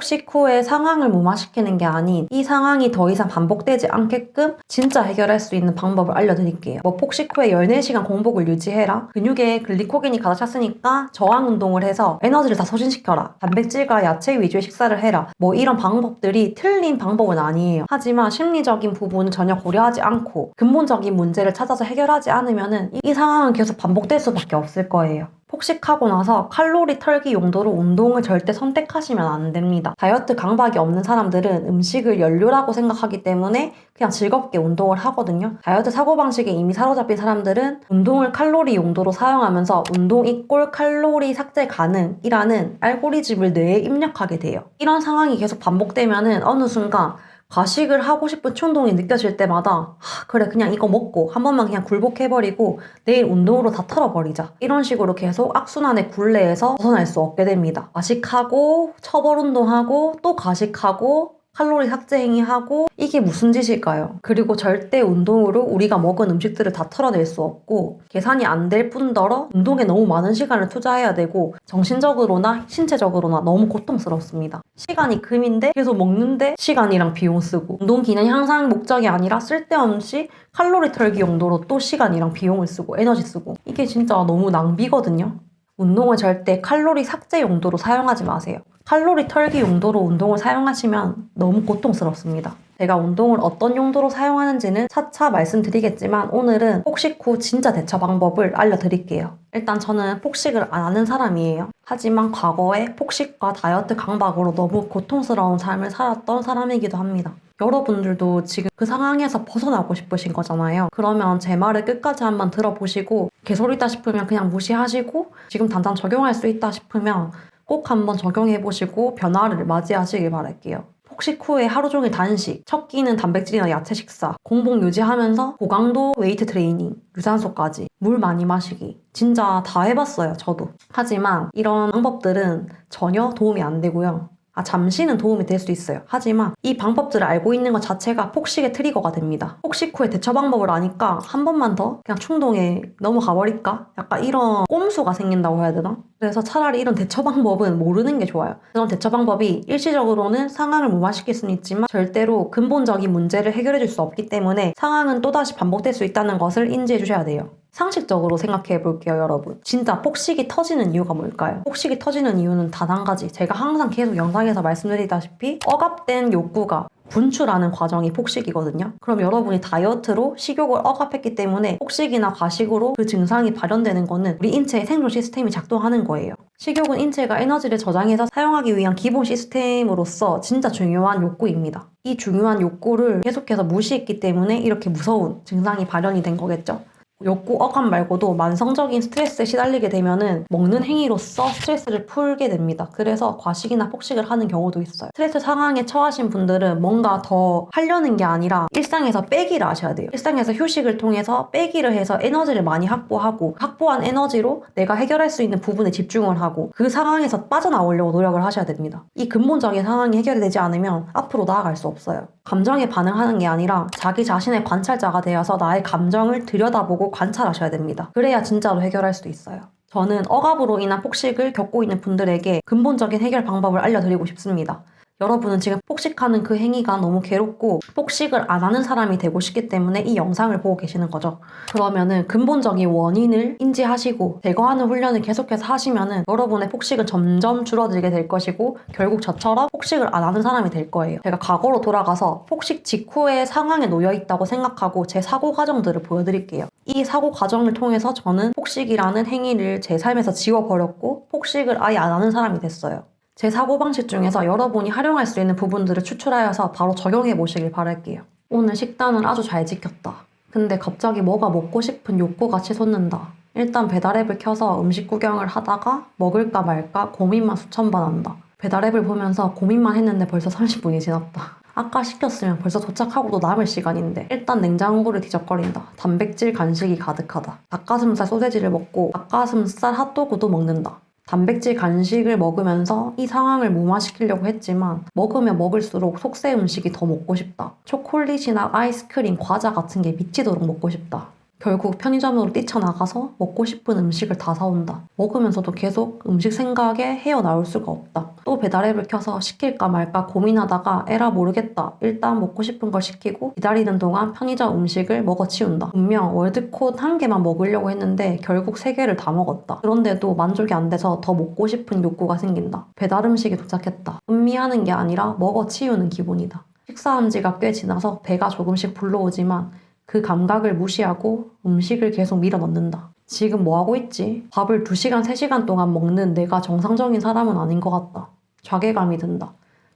폭식 후에 상황을 무마시키는 게 아닌 이 상황이 더 이상 반복되지 않게끔 진짜 해결할 수 있는 방법을 알려드릴게요. 뭐 폭식 후에 14시간 공복을 유지해라. 근육에 글리코겐이 가득 찼으니까 저항 운동을 해서 에너지를 다 소진시켜라. 단백질과 야채 위주의 식사를 해라. 뭐 이런 방법들이 틀린 방법은 아니에요. 하지만 심리적인 부분은 전혀 고려하지 않고 근본적인 문제를 찾아서 해결하지 않으면은 이, 이 상황은 계속 반복될 수밖에 없을 거예요. 폭식하고 나서 칼로리 털기 용도로 운동을 절대 선택하시면 안 됩니다. 다이어트 강박이 없는 사람들은 음식을 연료라고 생각하기 때문에 그냥 즐겁게 운동을 하거든요. 다이어트 사고방식에 이미 사로잡힌 사람들은 운동을 칼로리 용도로 사용하면서 운동 이꼴 칼로리 삭제 가능이라는 알고리즘을 뇌에 입력하게 돼요. 이런 상황이 계속 반복되면은 어느 순간 과식을 하고 싶은 충동이 느껴질 때마다 하, 그래 그냥 이거 먹고 한 번만 그냥 굴복해버리고 내일 운동으로 다 털어버리자. 이런 식으로 계속 악순환의 굴레에서 벗어날 수 없게 됩니다. 과식하고 처벌 운동하고 또 과식하고 칼로리 삭제 행위하고 이게 무슨 짓일까요? 그리고 절대 운동으로 우리가 먹은 음식들을 다 털어낼 수 없고 계산이 안 될 뿐더러 운동에 너무 많은 시간을 투자해야 되고 정신적으로나 신체적으로나 너무 고통스럽습니다. 시간이 금인데 계속 먹는데 시간이랑 비용 쓰고 운동 기능 향상 목적이 아니라 쓸데없이 칼로리 털기 용도로 또 시간이랑 비용을 쓰고 에너지 쓰고 이게 진짜 너무 낭비거든요. 운동을 절대 칼로리 삭제 용도로 사용하지 마세요. 칼로리 털기 용도로 운동을 사용하시면 너무 고통스럽습니다. 제가 운동을 어떤 용도로 사용하는지는 차차 말씀드리겠지만 오늘은 폭식 후 진짜 대처 방법을 알려드릴게요. 일단 저는 폭식을 안 하는 사람이에요. 하지만 과거에 폭식과 다이어트 강박으로 너무 고통스러운 삶을 살았던 사람이기도 합니다. 여러분들도 지금 그 상황에서 벗어나고 싶으신 거잖아요. 그러면 제 말을 끝까지 한번 들어보시고 개소리다 싶으면 그냥 무시하시고 지금 당장 적용할 수 있다 싶으면 꼭 한번 적용해 보시고 변화를 맞이하시길 바랄게요. 폭식 후에 하루 종일 단식, 첫 끼는 단백질이나 야채 식사, 공복 유지하면서 고강도 웨이트 트레이닝, 유산소까지, 물 많이 마시기. 진짜 다 해봤어요, 저도. 하지만 이런 방법들은 전혀 도움이 안 되고요. 아, 잠시는 도움이 될 수 있어요. 하지만 이 방법들을 알고 있는 것 자체가 폭식의 트리거가 됩니다. 폭식 후에 대처 방법을 아니까 한 번만 더 그냥 충동에 넘어가 버릴까? 약간 이런 꼼수가 생긴다고 해야 되나? 그래서 차라리 이런 대처 방법은 모르는 게 좋아요. 그런 대처 방법이 일시적으로는 상황을 무마시킬 수는 있지만 절대로 근본적인 문제를 해결해 줄 수 없기 때문에 상황은 또다시 반복될 수 있다는 것을 인지해 주셔야 돼요. 상식적으로 생각해 볼게요, 여러분. 진짜 폭식이 터지는 이유가 뭘까요? 폭식이 터지는 이유는 단 한 가지. 제가 항상 계속 영상에서 말씀드리다시피 억압된 욕구가 분출하는 과정이 폭식이거든요. 그럼 여러분이 다이어트로 식욕을 억압했기 때문에 폭식이나 과식으로 그 증상이 발현되는 거는 우리 인체의 생존 시스템이 작동하는 거예요. 식욕은 인체가 에너지를 저장해서 사용하기 위한 기본 시스템으로서 진짜 중요한 욕구입니다. 이 중요한 욕구를 계속해서 무시했기 때문에 이렇게 무서운 증상이 발현이 된 거겠죠. 욕구 억압 말고도 만성적인 스트레스에 시달리게 되면은 먹는 행위로서 스트레스를 풀게 됩니다. 그래서 과식이나 폭식을 하는 경우도 있어요. 스트레스 상황에 처하신 분들은 뭔가 더 하려는 게 아니라 일상에서 빼기를 하셔야 돼요. 일상에서 휴식을 통해서 빼기를 해서 에너지를 많이 확보하고 확보한 에너지로 내가 해결할 수 있는 부분에 집중을 하고 그 상황에서 빠져나오려고 노력을 하셔야 됩니다. 이 근본적인 상황이 해결되지 않으면 앞으로 나아갈 수 없어요. 감정에 반응하는 게 아니라 자기 자신의 관찰자가 되어서 나의 감정을 들여다보고 관찰하셔야 됩니다. 그래야 진짜로 해결할 수도 있어요. 저는 억압으로 인한 폭식을 겪고 있는 분들에게 근본적인 해결 방법을 알려드리고 싶습니다. 여러분은 지금 폭식하는 그 행위가 너무 괴롭고 폭식을 안 하는 사람이 되고 싶기 때문에 이 영상을 보고 계시는 거죠. 그러면은 근본적인 원인을 인지하시고 제거하는 훈련을 계속해서 하시면은 여러분의 폭식은 점점 줄어들게 될 것이고 결국 저처럼 폭식을 안 하는 사람이 될 거예요. 제가 과거로 돌아가서 폭식 직후의 상황에 놓여 있다고 생각하고 제 사고 과정들을 보여드릴게요. 이 사고 과정을 통해서 저는 폭식이라는 행위를 제 삶에서 지워버렸고 폭식을 아예 안 하는 사람이 됐어요. 제 사고방식 중에서 여러분이 활용할 수 있는 부분들을 추출하여서 바로 적용해 보시길 바랄게요. 오늘 식단을 아주 잘 지켰다. 근데 갑자기 뭐가 먹고 싶은 욕구가 치솟는다. 일단 배달앱을 켜서 음식 구경을 하다가 먹을까 말까 고민만 수천 번 한다. 배달앱을 보면서 고민만 했는데 벌써 30분이 지났다. 아까 시켰으면 벌써 도착하고도 남을 시간인데 일단 냉장고를 뒤적거린다. 단백질 간식이 가득하다. 닭가슴살 소세지를 먹고 닭가슴살 핫도그도 먹는다. 단백질 간식을 먹으면서 이 상황을 무마시키려고 했지만 먹으면 먹을수록 속세 음식이 더 먹고 싶다. 초콜릿이나 아이스크림, 과자 같은 게 미치도록 먹고 싶다. 결국 편의점으로 뛰쳐나가서 먹고 싶은 음식을 다 사온다. 먹으면서도 계속 음식 생각에 헤어나올 수가 없다. 또 배달앱을 켜서 시킬까 말까 고민하다가 에라 모르겠다. 일단 먹고 싶은 걸 시키고 기다리는 동안 편의점 음식을 먹어치운다. 분명 월드콘 한 개만 먹으려고 했는데 결국 세 개를 다 먹었다. 그런데도 만족이 안 돼서 더 먹고 싶은 욕구가 생긴다. 배달 음식이 도착했다. 음미하는 게 아니라 먹어치우는 기분이다. 식사한 지가 꽤 지나서 배가 조금씩 불러오지만 그 감각을 무시하고 음식을 계속 밀어 넣는다. 지금 뭐 하고 있지? 밥을 2시간, 3시간 동안 먹는 내가 정상적인 사람은 아닌 것 같다. 자괴감이 든다.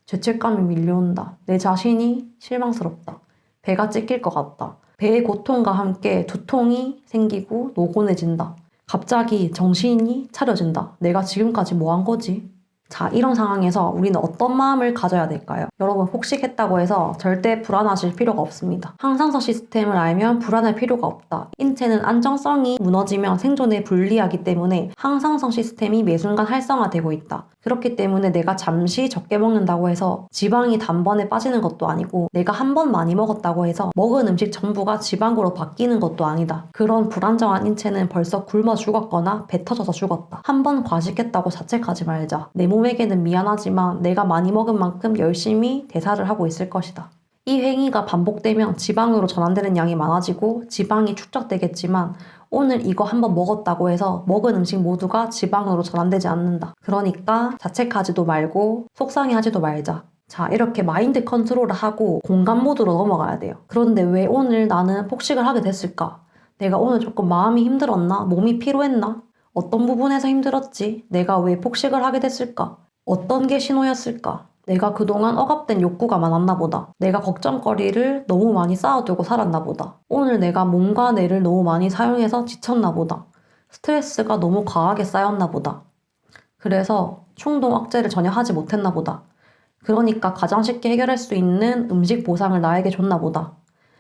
죄책감이 밀려온다. 내 자신이 실망스럽다. 배가 찢길 것 같다. 배의 고통과 함께 두통이 생기고 노곤해진다. 갑자기 정신이 차려진다. 내가 지금까지 뭐 한 거지? 자, 이런 상황에서 우리는 어떤 마음을 가져야 될까요? 여러분, 폭식했다고 해서 절대 불안하실 필요가 없습니다. 항상서 시스템을 알면 불안할 필요가 없다. 인체는 안정성이 무너지면 생존에 불리하기 때문에 항상성 시스템이 매순간 활성화되고 있다. 그렇기 때문에 내가 잠시 적게 먹는다고 해서 지방이 단번에 빠지는 것도 아니고 내가 한 번 많이 먹었다고 해서 먹은 음식 전부가 지방으로 바뀌는 것도 아니다. 그런 불안정한 인체는 벌써 굶어 죽었거나 배 터져서 죽었다. 한 번 과식했다고 자책하지 말자. 내 몸에게는 미안하지만 내가 많이 먹은 만큼 열심히 대사를 하고 있을 것이다. 이 행위가 반복되면 지방으로 전환되는 양이 많아지고 지방이 축적되겠지만 오늘 이거 한번 먹었다고 해서 먹은 음식 모두가 지방으로 전환되지 않는다. 그러니까 자책하지도 말고 속상해하지도 말자. 자, 이렇게 마인드 컨트롤을 하고 공감 모드로 넘어가야 돼요. 그런데 왜 오늘 나는 폭식을 하게 됐을까? 내가 오늘 조금 마음이 힘들었나? 몸이 피로했나? 어떤 부분에서 힘들었지? 내가 왜 폭식을 하게 됐을까? 어떤 게 신호였을까? 내가 그동안 억압된 욕구가 많았나 보다. 내가 걱정거리를 너무 많이 쌓아두고 살았나 보다. 오늘 내가 몸과 뇌를 너무 많이 사용해서 지쳤나 보다. 스트레스가 너무 과하게 쌓였나 보다. 그래서 충동 억제를 전혀 하지 못했나 보다. 그러니까 가장 쉽게 해결할 수 있는 음식 보상을 나에게 줬나 보다.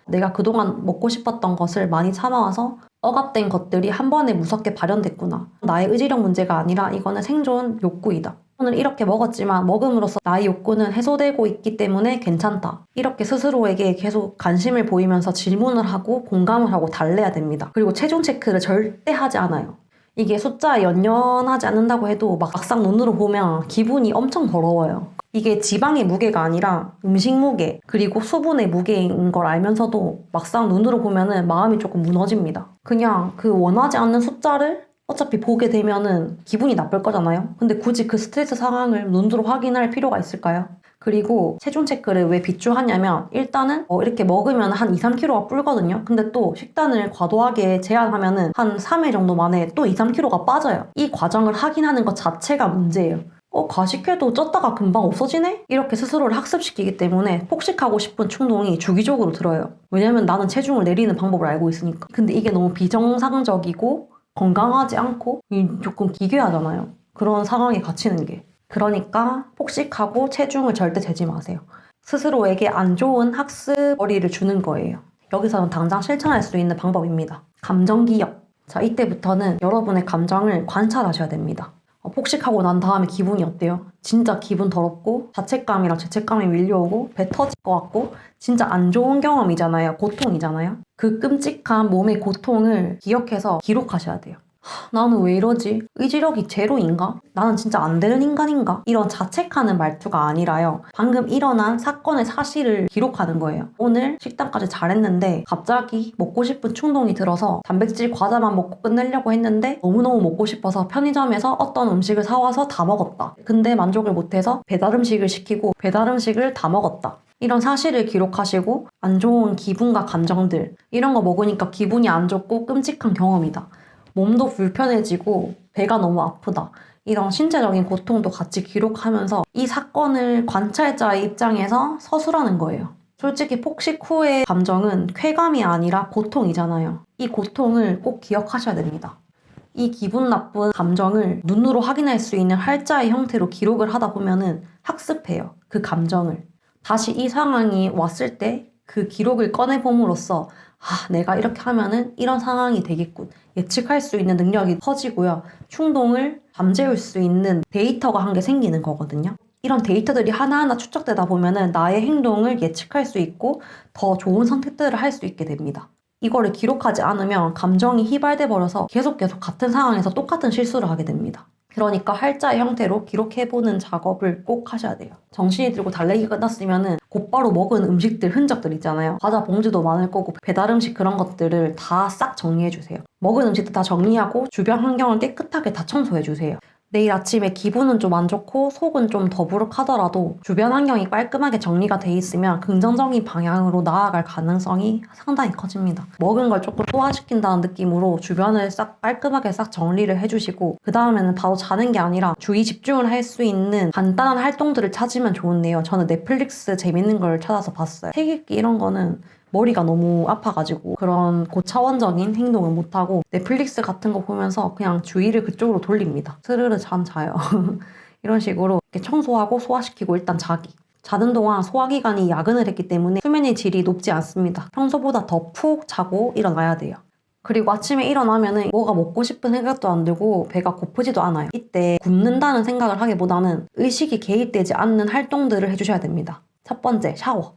내가 그동안 먹고 싶었던 것을 많이 참아와서 억압된 것들이 한 번에 무섭게 발현됐구나. 나의 의지력 문제가 아니라 이거는 생존 욕구이다. 오늘 이렇게 먹었지만 먹음으로써 나의 욕구는 해소되고 있기 때문에 괜찮다. 이렇게 스스로에게 계속 관심을 보이면서 질문을 하고 공감을 하고 달래야 됩니다. 그리고 체중 체크를 절대 하지 않아요. 이게 숫자에 연연하지 않는다고 해도 막상 눈으로 보면 기분이 엄청 더러워요. 이게 지방의 무게가 아니라 음식 무게 그리고 수분의 무게인 걸 알면서도 막상 눈으로 보면은 마음이 조금 무너집니다. 그냥 그 원하지 않는 숫자를 어차피 보게 되면은 기분이 나쁠 거잖아요. 근데 굳이 그 스트레스 상황을 눈으로 확인할 필요가 있을까요? 그리고 체중 체크를 왜 비추하냐면 일단은 어, 이렇게 먹으면 한 2, 3kg가 불거든요. 근데 또 식단을 과도하게 제한하면은 한 3일 정도 만에 또 2, 3kg가 빠져요. 이 과정을 확인하는 것 자체가 문제예요. 어, 과식해도 쪘다가 금방 없어지네? 이렇게 스스로를 학습시키기 때문에 폭식하고 싶은 충동이 주기적으로 들어요. 왜냐면 나는 체중을 내리는 방법을 알고 있으니까. 근데 이게 너무 비정상적이고 건강하지 않고 이 조금 기괴하잖아요. 그런 상황에 갇히는 게. 그러니까 폭식하고 체중을 절대 재지 마세요. 스스로에게 안 좋은 학습거리를 주는 거예요. 여기서는 당장 실천할 수 있는 방법입니다. 감정 기억. 자, 이때부터는 여러분의 감정을 관찰하셔야 됩니다. 어, 폭식하고 난 다음에 기분이 어때요? 진짜 기분 더럽고 자책감이랑 죄책감이 밀려오고 배 터질 것 같고 진짜 안 좋은 경험이잖아요. 고통이잖아요. 그 끔찍한 몸의 고통을 기억해서 기록하셔야 돼요. 하, 나는 왜 이러지? 의지력이 제로인가? 나는 진짜 안 되는 인간인가? 이런 자책하는 말투가 아니라요. 방금 일어난 사건의 사실을 기록하는 거예요. 오늘 식단까지 잘했는데 갑자기 먹고 싶은 충동이 들어서 단백질 과자만 먹고 끝내려고 했는데 너무너무 먹고 싶어서 편의점에서 어떤 음식을 사와서 다 먹었다. 근데 만족을 못해서 배달 음식을 시키고 배달 음식을 다 먹었다. 이런 사실을 기록하시고 안 좋은 기분과 감정들 이런 거 먹으니까 기분이 안 좋고 끔찍한 경험이다. 몸도 불편해지고 배가 너무 아프다. 이런 신체적인 고통도 같이 기록하면서 이 사건을 관찰자의 입장에서 서술하는 거예요. 솔직히 폭식 후의 감정은 쾌감이 아니라 고통이잖아요. 이 고통을 꼭 기억하셔야 됩니다. 이 기분 나쁜 감정을 눈으로 확인할 수 있는 할자의 형태로 기록을 하다 보면은 학습해요. 그 감정을. 다시 이 상황이 왔을 때 그 기록을 꺼내봄으로써 아, 내가 이렇게 하면은 이런 상황이 되겠군. 예측할 수 있는 능력이 커지고요. 충동을 잠재울 수 있는 데이터가 한개 생기는 거거든요. 이런 데이터들이 하나하나 축적되다 보면은 나의 행동을 예측할 수 있고 더 좋은 선택들을 할 수 있게 됩니다. 이거를 기록하지 않으면 감정이 휘발돼 버려서 계속 계속 같은 상황에서 똑같은 실수를 하게 됩니다. 그러니까 할자의 형태로 기록해보는 작업을 꼭 하셔야 돼요. 정신이 들고 달래기 끝났으면은 곧바로 먹은 음식들 흔적들 있잖아요. 과자 봉지도 많을 거고 배달 음식 그런 것들을 다 싹 정리해 주세요. 먹은 음식들 다 정리하고 주변 환경을 깨끗하게 다 청소해 주세요. 내일 아침에 기분은 좀 안 좋고 속은 좀 더부룩하더라도 주변 환경이 깔끔하게 정리가 돼 있으면 긍정적인 방향으로 나아갈 가능성이 상당히 커집니다. 먹은 걸 조금 소화시킨다는 느낌으로 주변을 싹 깔끔하게 싹 정리를 해주시고 그 다음에는 바로 자는 게 아니라 주의 집중을 할 수 있는 간단한 활동들을 찾으면 좋은데요. 저는 넷플릭스 재밌는 걸 찾아서 봤어요. 책 읽기 이런 거는 머리가 너무 아파가지고 그런 고차원적인 행동을 못하고 넷플릭스 같은 거 보면서 그냥 주의를 그쪽으로 돌립니다. 스르르 잠 자요. 이런 식으로 이렇게 청소하고 소화시키고 일단 자기. 자는 동안 소화기관이 야근을 했기 때문에 수면의 질이 높지 않습니다. 평소보다 더 푹 자고 일어나야 돼요. 그리고 아침에 일어나면은 뭐가 먹고 싶은 생각도 안 들고 배가 고프지도 않아요. 이때 굶는다는 생각을 하기보다는 의식이 개입되지 않는 활동들을 해주셔야 됩니다. 첫 번째, 샤워.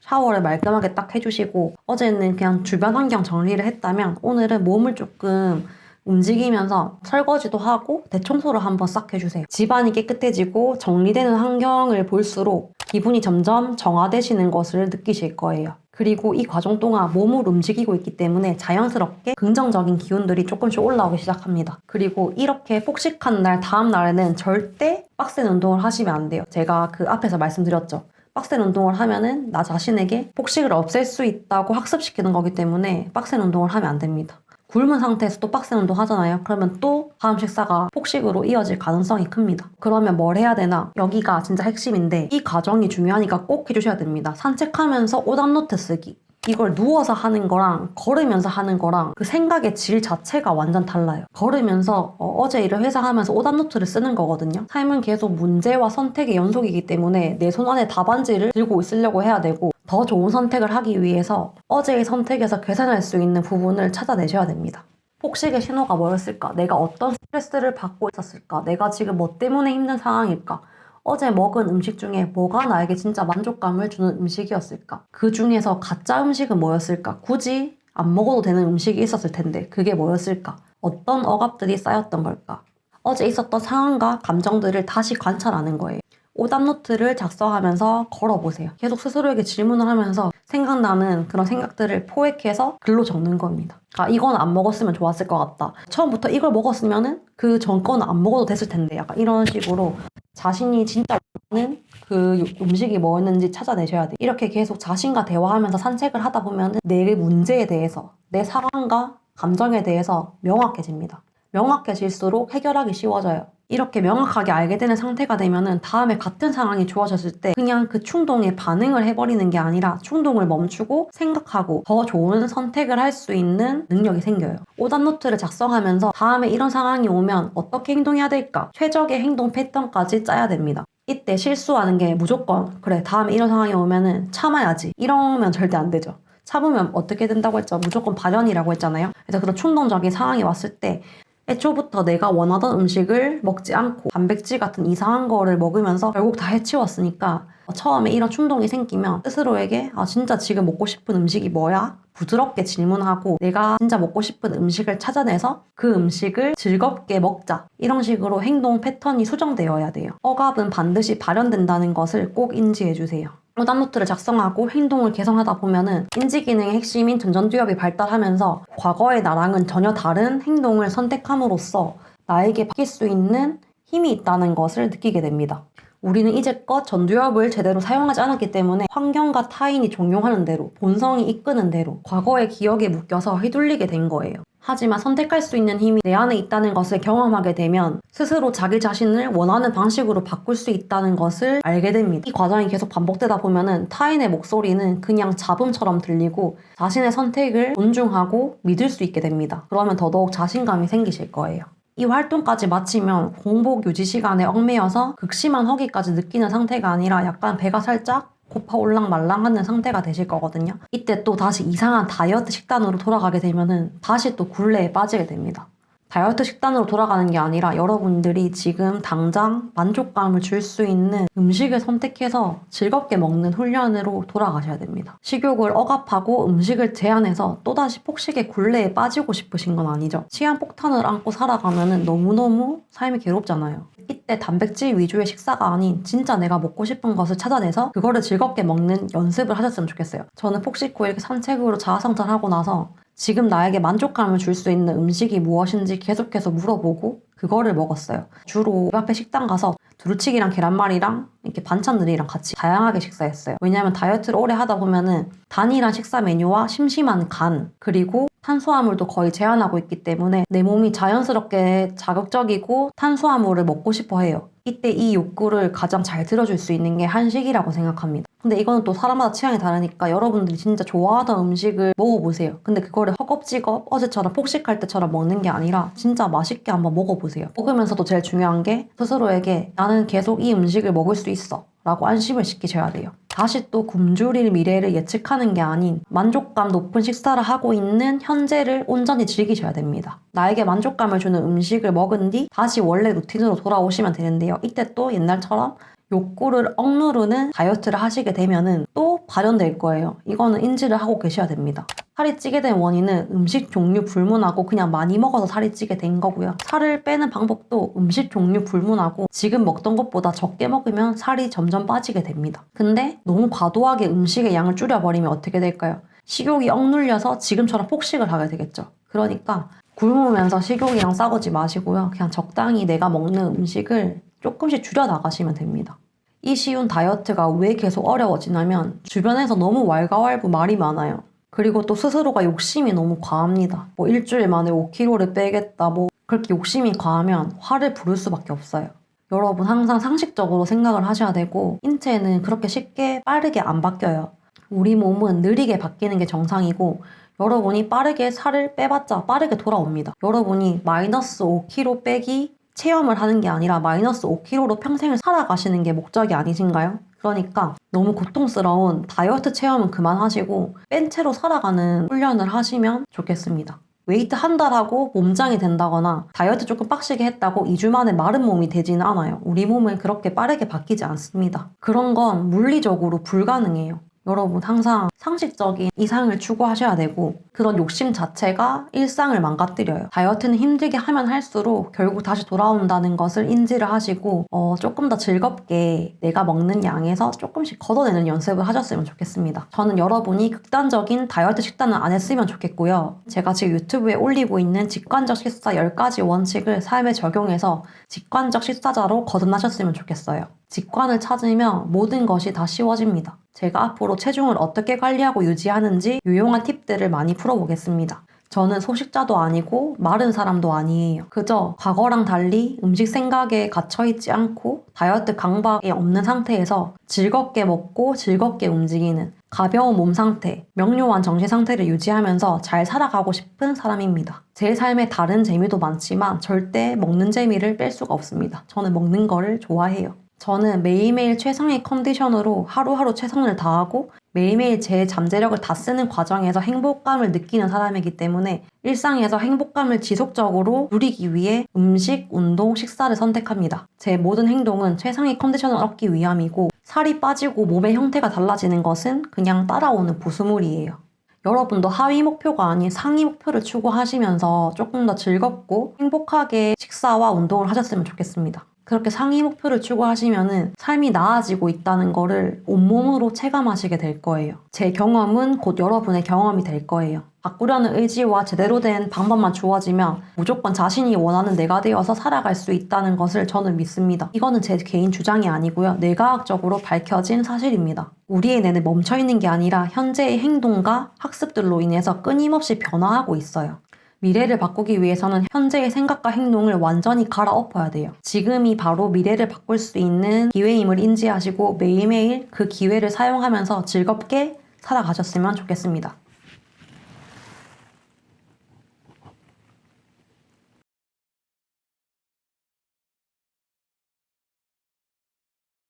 샤워를 말끔하게 딱 해주시고 어제는 그냥 주변 환경 정리를 했다면 오늘은 몸을 조금 움직이면서 설거지도 하고 대청소를 한번 싹 해주세요. 집안이 깨끗해지고 정리되는 환경을 볼수록 기분이 점점 정화되시는 것을 느끼실 거예요. 그리고 이 과정 동안 몸을 움직이고 있기 때문에 자연스럽게 긍정적인 기운들이 조금씩 올라오기 시작합니다. 그리고 이렇게 폭식한 날 다음 날에는 절대 빡센 운동을 하시면 안 돼요. 제가 그 앞에서 말씀드렸죠. 빡센 운동을 하면은 나 자신에게 폭식을 없앨 수 있다고 학습시키는 거기 때문에 빡센 운동을 하면 안 됩니다. 굶은 상태에서 또 빡센 운동 하잖아요. 그러면 또 다음 식사가 폭식으로 이어질 가능성이 큽니다. 그러면 뭘 해야 되나? 여기가 진짜 핵심인데 이 과정이 중요하니까 꼭 해주셔야 됩니다. 산책하면서 오답노트 쓰기. 이걸 누워서 하는 거랑 걸으면서 하는 거랑 그 생각의 질 자체가 완전 달라요. 걸으면서 어, 제 일을 회사하면서 오답노트를 쓰는 거거든요. 삶은 계속 문제와 선택의 연속이기 때문에 내 손 안에 답안지를 들고 있으려고 해야 되고 더 좋은 선택을 하기 위해서 어제의 선택에서 계산할 수 있는 부분을 찾아내셔야 됩니다. 폭식의 신호가 뭐였을까? 내가 어떤 스트레스를 받고 있었을까? 내가 지금 뭐 때문에 힘든 상황일까? 어제 먹은 음식 중에 뭐가 나에게 진짜 만족감을 주는 음식이었을까? 그 중에서 가짜 음식은 뭐였을까? 굳이 안 먹어도 되는 음식이 있었을 텐데 그게 뭐였을까? 어떤 억압들이 쌓였던 걸까? 어제 있었던 상황과 감정들을 다시 관찰하는 거예요. 오답노트를 작성하면서 걸어보세요. 계속 스스로에게 질문을 하면서 생각나는 그런 생각들을 포획해서 글로 적는 겁니다. 아, 이건 안 먹었으면 좋았을 것 같다. 처음부터 이걸 먹었으면은 그전 거는 안 먹어도 됐을 텐데. 약간 이런 식으로 자신이 진짜 좋아하는 그 음식이 뭐였는지 찾아내셔야 돼요. 이렇게 계속 자신과 대화하면서 산책을 하다 보면 내 문제에 대해서, 내 상황과 감정에 대해서 명확해집니다. 명확해질수록 해결하기 쉬워져요. 이렇게 명확하게 알게 되는 상태가 되면은 다음에 같은 상황이 주어졌을 때 그냥 그 충동에 반응을 해버리는 게 아니라 충동을 멈추고 생각하고 더 좋은 선택을 할 수 있는 능력이 생겨요. 오답노트를 작성하면서 다음에 이런 상황이 오면 어떻게 행동해야 될까? 최적의 행동 패턴까지 짜야 됩니다. 이때 실수하는 게 무조건 그래 다음에 이런 상황이 오면은 참아야지 이러면 절대 안 되죠. 참으면 어떻게 된다고 했죠? 무조건 발현이라고 했잖아요. 그래서 그런 충동적인 상황이 왔을 때 애초부터 내가 원하던 음식을 먹지 않고 단백질 같은 이상한 거를 먹으면서 결국 다 해치웠으니까 처음에 이런 충동이 생기면 스스로에게 아 진짜 지금 먹고 싶은 음식이 뭐야? 부드럽게 질문하고 내가 진짜 먹고 싶은 음식을 찾아내서 그 음식을 즐겁게 먹자 이런 식으로 행동 패턴이 수정되어야 돼요. 억압은 반드시 발현된다는 것을 꼭 인지해 주세요. 오답노트를 작성하고 행동을 개선하다 보면은 인지 기능의 핵심인 전전두엽이 발달하면서 과거의 나랑은 전혀 다른 행동을 선택함으로써 나에게 바뀔 수 있는 힘이 있다는 것을 느끼게 됩니다. 우리는 이제껏 전두엽을 제대로 사용하지 않았기 때문에 환경과 타인이 종용하는 대로, 본성이 이끄는 대로, 과거의 기억에 묶여서 휘둘리게 된 거예요. 하지만 선택할 수 있는 힘이 내 안에 있다는 것을 경험하게 되면 스스로 자기 자신을 원하는 방식으로 바꿀 수 있다는 것을 알게 됩니다. 이 과정이 계속 반복되다 보면은 타인의 목소리는 그냥 잡음처럼 들리고 자신의 선택을 존중하고 믿을 수 있게 됩니다. 그러면 더더욱 자신감이 생기실 거예요. 이 활동까지 마치면 공복 유지 시간에 얽매여서 극심한 허기까지 느끼는 상태가 아니라 약간 배가 살짝 고파 올랑말랑하는 상태가 되실 거거든요. 이때 또 다시 이상한 다이어트 식단으로 돌아가게 되면은 다시 또 굴레에 빠지게 됩니다. 다이어트 식단으로 돌아가는 게 아니라 여러분들이 지금 당장 만족감을 줄 수 있는 음식을 선택해서 즐겁게 먹는 훈련으로 돌아가셔야 됩니다. 식욕을 억압하고 음식을 제한해서 또다시 폭식의 굴레에 빠지고 싶으신 건 아니죠. 시한 폭탄을 안고 살아가면 너무너무 삶이 괴롭잖아요. 이때 단백질 위주의 식사가 아닌 진짜 내가 먹고 싶은 것을 찾아내서 그거를 즐겁게 먹는 연습을 하셨으면 좋겠어요. 저는 폭식 후 이렇게 산책으로 자아성찰하고 나서 지금 나에게 만족감을 줄 수 있는 음식이 무엇인지 계속해서 물어보고 그거를 먹었어요. 주로 집 앞에 식당 가서 두루치기랑 계란말이랑 이렇게 반찬들이랑 같이 다양하게 식사했어요. 왜냐하면 다이어트를 오래 하다 보면은 단일한 식사 메뉴와 심심한 간 그리고 탄수화물도 거의 제한하고 있기 때문에 내 몸이 자연스럽게 자극적이고 탄수화물을 먹고 싶어 해요. 이때 이 욕구를 가장 잘 들어줄 수 있는 게 한식이라고 생각합니다. 근데 이거는 또 사람마다 취향이 다르니까 여러분들이 진짜 좋아하던 음식을 먹어보세요. 근데 그거를 허겁지겁 어제처럼 폭식할 때처럼 먹는 게 아니라 진짜 맛있게 한번 먹어보세요. 먹으면서도 제일 중요한 게 스스로에게 나는 계속 이 음식을 먹을 수 있어. 라고 안심을 시키셔야 돼요. 다시 또 굶주릴 미래를 예측하는 게 아닌 만족감 높은 식사를 하고 있는 현재를 온전히 즐기셔야 됩니다. 나에게 만족감을 주는 음식을 먹은 뒤 다시 원래 루틴으로 돌아오시면 되는데요. 이때 또 옛날처럼 욕구를 억누르는 다이어트를 하시게 되면은 또 발현될 거예요. 이거는 인지를 하고 계셔야 됩니다. 살이 찌게 된 원인은 음식 종류 불문하고 그냥 많이 먹어서 살이 찌게 된 거고요. 살을 빼는 방법도 음식 종류 불문하고 지금 먹던 것보다 적게 먹으면 살이 점점 빠지게 됩니다. 근데 너무 과도하게 음식의 양을 줄여버리면 어떻게 될까요? 식욕이 억눌려서 지금처럼 폭식을 하게 되겠죠. 그러니까 굶으면서 식욕이랑 싸우지 마시고요. 그냥 적당히 내가 먹는 음식을 조금씩 줄여 나가시면 됩니다. 이 쉬운 다이어트가 왜 계속 어려워지냐면 주변에서 너무 왈가왈부 말이 많아요. 그리고 또 스스로가 욕심이 너무 과합니다. 뭐 일주일 만에 5kg를 빼겠다. 뭐 그렇게 욕심이 과하면 화를 부를 수밖에 없어요. 여러분 항상 상식적으로 생각을 하셔야 되고 인체는 그렇게 쉽게 빠르게 안 바뀌어요. 우리 몸은 느리게 바뀌는 게 정상이고 여러분이 빠르게 살을 빼봤자 빠르게 돌아옵니다. 여러분이 마이너스 5kg 빼기 체험을 하는 게 아니라 마이너스 5kg로 평생을 살아가시는 게 목적이 아니신가요? 그러니까 너무 고통스러운 다이어트 체험은 그만하시고 뺀 채로 살아가는 훈련을 하시면 좋겠습니다. 웨이트 한 달 하고 몸짱이 된다거나 다이어트 조금 빡시게 했다고 2주 만에 마른 몸이 되지는 않아요. 우리 몸은 그렇게 빠르게 바뀌지 않습니다. 그런 건 물리적으로 불가능해요. 여러분 항상 상식적인 이상을 추구하셔야 되고 그런 욕심 자체가 일상을 망가뜨려요. 다이어트는 힘들게 하면 할수록 결국 다시 돌아온다는 것을 인지를 하시고 어, 조금 더 즐겁게 내가 먹는 양에서 조금씩 걷어내는 연습을 하셨으면 좋겠습니다. 저는 여러분이 극단적인 다이어트 식단은 안 했으면 좋겠고요. 제가 지금 유튜브에 올리고 있는 직관적 식사 10가지 원칙을 삶에 적용해서 직관적 식사자로 거듭나셨으면 좋겠어요. 직관을 찾으면 모든 것이 다 쉬워집니다. 제가 앞으로 체중을 어떻게 관리하고 유지하는지 유용한 팁들을 많이 풀어보겠습니다. 저는 소식자도 아니고 마른 사람도 아니에요. 그저 과거랑 달리 음식 생각에 갇혀있지 않고 다이어트 강박이 없는 상태에서 즐겁게 먹고 즐겁게 움직이는 가벼운 몸 상태, 명료한 정신 상태를 유지하면서 잘 살아가고 싶은 사람입니다. 제 삶에 다른 재미도 많지만 절대 먹는 재미를 뺄 수가 없습니다. 저는 먹는 거를 좋아해요. 저는 매일매일 최상의 컨디션으로 하루하루 최선을 다하고 매일매일 제 잠재력을 다 쓰는 과정에서 행복감을 느끼는 사람이기 때문에 일상에서 행복감을 지속적으로 누리기 위해 음식, 운동, 식사를 선택합니다. 제 모든 행동은 최상의 컨디션을 얻기 위함이고 살이 빠지고 몸의 형태가 달라지는 것은 그냥 따라오는 부수물이에요. 여러분도 하위 목표가 아닌 상위 목표를 추구하시면서 조금 더 즐겁고 행복하게 식사와 운동을 하셨으면 좋겠습니다. 그렇게 상위 목표를 추구하시면은 삶이 나아지고 있다는 거를 온몸으로 체감하시게 될 거예요. 제 경험은 곧 여러분의 경험이 될 거예요. 바꾸려는 의지와 제대로 된 방법만 주어지면 무조건 자신이 원하는 내가 되어서 살아갈 수 있다는 것을 저는 믿습니다. 이거는 제 개인 주장이 아니고요. 뇌과학적으로 밝혀진 사실입니다. 우리의 뇌는 멈춰 있는 게 아니라 현재의 행동과 학습들로 인해서 끊임없이 변화하고 있어요. 미래를 바꾸기 위해서는 현재의 생각과 행동을 완전히 갈아엎어야 돼요. 지금이 바로 미래를 바꿀 수 있는 기회임을 인지하시고 매일매일 그 기회를 사용하면서 즐겁게 살아가셨으면 좋겠습니다.